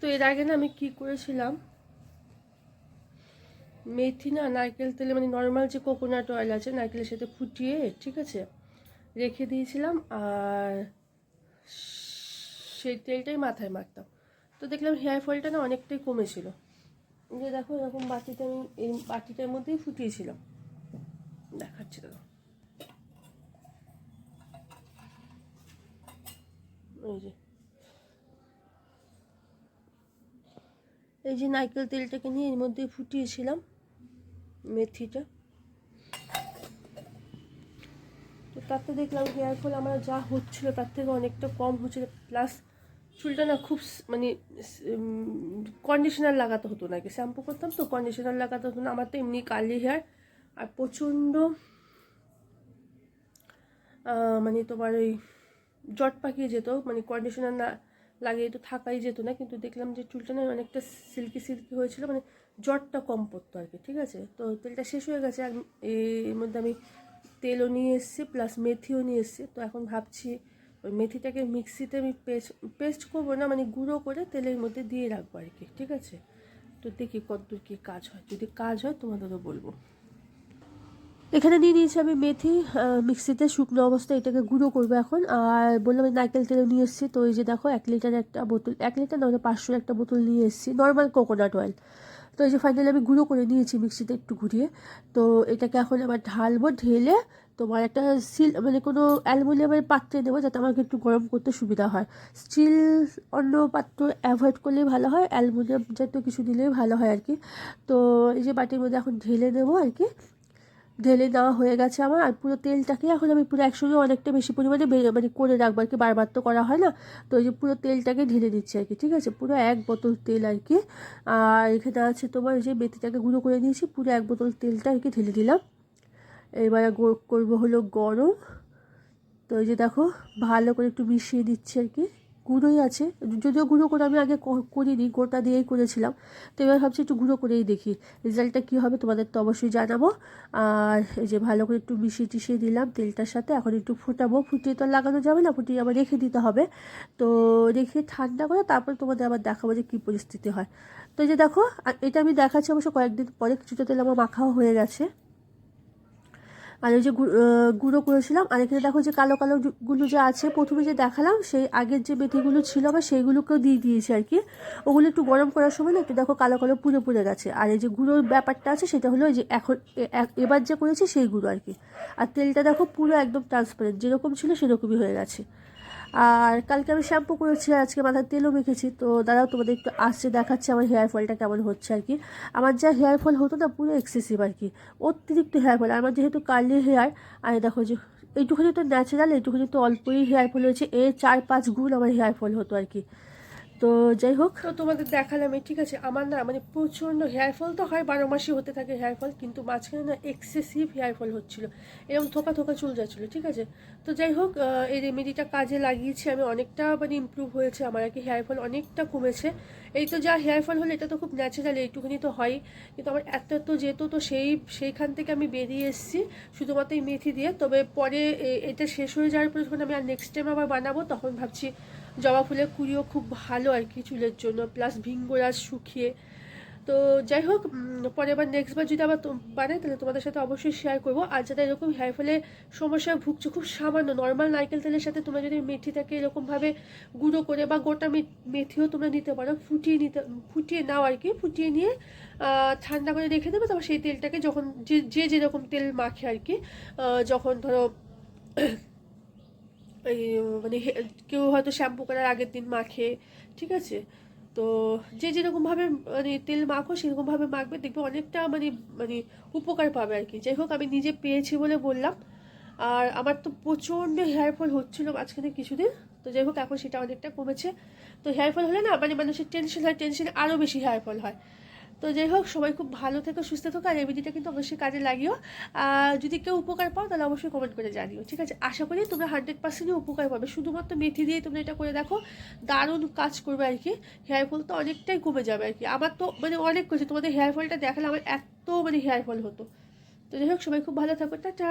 তো এর আগে না আমি কি করেছিলাম? মেথি না নারকেল তেলে মানে নর্মাল যে কোকোনাট অয়েল আছে নারকেলের সাথে ফুটিয়ে, ঠিক আছে, রেখে দিয়েছিলাম আর সেই তেলটাই মাথায় মাখতাম। তো দেখলাম হেয়ার ফলটা না অনেকটাই কমেছিল। যে দেখো এরকম বাটিতে আমি এই বাটিটার মধ্যেই ফুটিয়েছিলাম। দেখাচ্ছি দেখো এই যে। এই যে নারকেল তেলটাকে নিয়ে এর মধ্যে ফুটিয়েছিলাম মেথিটা। তো তাতে দেখলাম হেয়ার ফল আমার যা হচ্ছিল তার থেকে অনেকটা কম হচ্ছিল। প্লাস চুলটা না খুব মানে কন্ডিশনার লাগাতে হতো নাকি? শ্যাম্পু করতাম তো কন্ডিশনার লাগাতে হতো না। আমার তো এমনি কালি হেয়ার আর প্রচণ্ড মানে তোমার ওই জট পাকিয়ে যেত। মানে কন্ডিশনার না লাগিয়ে তো থাকাই যেত না, কিন্তু দেখলাম যে চুলটা না অনেকটা সিল্কি সিল্কি হয়েছিল মানে জটটা কম পড়তো আর কি, ঠিক আছে? তো তেলটা শেষ হয়ে গেছে আর এর মধ্যে আমি তেলও নিয়ে এসেছি প্লাস মেথিও নিয়ে এসেছি, তো এখন ভাবছি ওই মেথিটাকে মিক্সিতে আমি পেস্ট পেস্ট করব না মানে গুঁড়ো করে তেলের মধ্যে দিয়ে রাখব আর কি, ঠিক আছে? তো দেখি কতদূর কী কাজ হয়, যদি কাজ হয় তোমাদেরও বলব। এখানে নিয়ে নিয়েছি আমি মেথি মিক্সিতে শুকনো অবস্থায় এটাকে গুঁড়ো করব এখন। আর বললাম নারকেল তেলও নিয়ে এসেছি। তো এই যে দেখো, এক লিটার একটা বোতল, এক লিটার না পাঁচশোর একটা বোতল নিয়ে এসেছি। নর্মাল কোকোনাট অয়েল তো এই যে ফাইনালি আমি গুঁড়ো করে নিয়েছি মিক্সিতে একটু ঘুরিয়ে। তো এটাকে এখন আবার ঢালবো, ঢেলে তোমার একটা সিল মানে কোনো অ্যালুমিনিয়ামের পাত্রে নেব যাতে আমাকে একটু গরম করতে সুবিধা হয়। স্টিল অন্য পাত্র অ্যাভয়েড করলেই ভালো হয়, অ্যালুমিনিয়াম জাতীয় কিছু দিলেই ভালো হয় আর কি। তো এই যে বাটির মধ্যে এখন ঢেলে নেব আর কি। ঢেলে দেওয়া হয়ে গেছে আমার, আর পুরো তেলটাকে এখন আমি পুরো একসঙ্গে অনেকটা বেশি পরিমাণে মানে করে রাখব আর কি, বারবার তো করা হয় না। তো এই যে পুরো তেলটাকে ঢেলে দিচ্ছি আর কি, ঠিক আছে? পুরো এক বোতল তেল আর কি। আর এখানে আছে তোমার যে মেথিটাকে গুঁড়ো করে নিয়েছি, পুরো এক বোতল তেলটা আর কি ঢেলে দিলাম। এবার করব হলো গরম। তো এই যে দেখো, ভালো করে একটু মিশিয়ে দিচ্ছি আর কি। গুঁড়োই আছে। যদিও গুঁড়ো করে আমি আগে করিনি, গোটা দিয়েই করেছিলাম। তো এবার ভাবছি একটু গুঁড়ো করেই দেখি, রেজাল্টটা কী হবে তোমাদের তো অবশ্যই জানাব। আর এই যে ভালো করে একটু মিশিয়ে টিশিয়ে দিলাম তেলটার সাথে, এখন একটু ফোটাবো। ফুটিয়ে তো লাগানো যাবে না, ফুটিয়ে আবার রেখে দিতে হবে। তো রেখে ঠান্ডা করে তারপর তোমাদের আবার দেখাবো যে কী পরিস্থিতি হয়। তো এই যে দেখো এটা আমি দেখাচ্ছি অবশ্য কয়েকদিন পরে, কিছুটা তেল আমার মাখাও হয়ে গেছে। আর ওই যে গুঁড়ো করেছিলাম, আর এখানে দেখো যে কালো কালো গুলো যে আছে, প্রথমে যে দেখালাম, সেই আগের যে মেথিগুলো ছিল আমার সেইগুলোকেও দিয়ে দিয়েছি আর কি। ওগুলো একটু গরম করার সময় না একটু দেখো কালো কালো পুড়ে পুড়ে গেছে। আর এই যে গুঁড়োর ব্যাপারটা আছে, সেটা হলো যে এখন এবার যে করেছি সেই গুঁড়ো আর কি। আর তেলটা দেখো পুরো একদম ট্রান্সপারেন্ট যেরকম ছিল সেরকমই হয়ে গেছে। আর কালকে আমি শ্যাম্পু করেছি আজকে মাথার তেলও মেখেছি। তো দাঁড়াও, তোমাদের একটু আসছে, দেখাচ্ছে আমার হেয়ার ফলটা কেমন হচ্ছে আর কি। আমার যা হেয়ার ফল হতো না, পুরো এক্সেসিভ আর কি। অতিরিক্ত হেয়ার ফল আমার যেহেতু কার্লি হেয়ার আর দেখো যে এইটুখানি তো ন্যাচারাল এইটুখানি তো অল্পই হেয়ার ফল হয়েছে। এ চার পাঁচ গুণ আমার হেয়ার ফল হতো আর কি। তো যাই হোক। তো তোমাদের দেখালাম ঠিক আছে, আমার না মানে প্রচণ্ড হেয়ার ফল তো হয়, বারো মাসই হতে থাকে হেয়ার ফল কিন্তু মাঝখানে না এক্সেসিভ হেয়ার ফল হচ্ছিল, এরকম থোকা থোকা চুল যাচ্ছিল, ঠিক আছে? তো যাই হোক এই রেমেডিটা কাজে লাগিয়েছি, আমি অনেকটা মানে ইমপ্রুভ হয়েছে, আমার আর কি হেয়ার ফল অনেকটা কমেছে। এই তো যা হেয়ার ফল হলো, এটা তো খুব ন্যাচারাল এইটুকুনি তো হয়, কিন্তু আমার এত এত যেত তো সেই, সেইখান থেকে আমি বেরিয়ে এসেছি, শুধুমাত্র এই মেথি দিয়ে, তবে পরে এটা শেষ হয়ে যাওয়ার পরে যখন আমি আর নেক্সট টাইম আবার বানাবো, তখন ভাবছি জবা ফুলের কুড়িও খুব ভালো আর কি চুলের জন্য প্লাস ভিঙ্গরাজ শুকিয়ে। তো যাই হোক পরে আবার নেক্সট বার যদি আবার বানাই, তাহলে তোমাদের সাথে অবশ্যই শেয়ার করব। আর যারা এরকম হেয়ার ফলে সমস্যায় ভুগছো, খুব সামান্য নর্মাল নারকেল তেলের সাথে তোমরা যদি মেথিটাকে এরকমভাবে গুঁড়ো করে বা গোটা মেথিও তোমরা নিতে পারো, ফুটিয়ে নিতে, ফুটিয়ে নাও আর কি, ফুটিয়ে নিয়ে ঠান্ডা করে রেখে দেবে, তারপর সেই তেলটাকে যখন যে যে যেরকম তেল মাখে আর কি যখন ধরো এই মানে কেউ হয়তো শ্যাম্পু করার আগের দিন মাখে, ঠিক আছে? তো যে যেরকমভাবে মানে তেল মাখো সেরকমভাবে মাখবে, দেখবে অনেকটা মানে মানে উপকার পাবে আর কি। যাই হোক, আমি নিজে পেয়েছি বলে বললাম। আর আমার তো প্রচণ্ড হেয়ার ফল হচ্ছিল মাঝখানে কিছুদিন। তো যাই হোক, এখন সেটা অনেকটা কমেছে। তো হেয়ার ফল হলে না মানে মানুষের টেনশন হয় টেনশনে আরও বেশি হেয়ার ফল হয়। তো যাই হোক, সবাই খুব ভালো থেকো, সুস্থ থেকো, আর রেমেডিটা কিন্তু অবশ্যই কাজে লাগিও। আর যদি কেউ উপকার পাও, তাহলে অবশ্যই কমেন্ট করে জানিও, ঠিক আছে? আশা করি তোমরা হান্ড্রেড পার্সেন্টই উপকার পাবে। শুধুমাত্র মেথি দিয়ে তোমরা এটা করে দেখো, দারুণ কাজ করবে আর কি। হেয়ার ফল তো অনেকটাই কমে যাবে আর কি। আমার তো মানে অনেক করেছে, তোমাদের হেয়ার ফলটা দেখালে আমার এত মানে হেয়ার ফল হতো। তো যাই হোক, সবাই খুব ভালো থাকো, টাটা!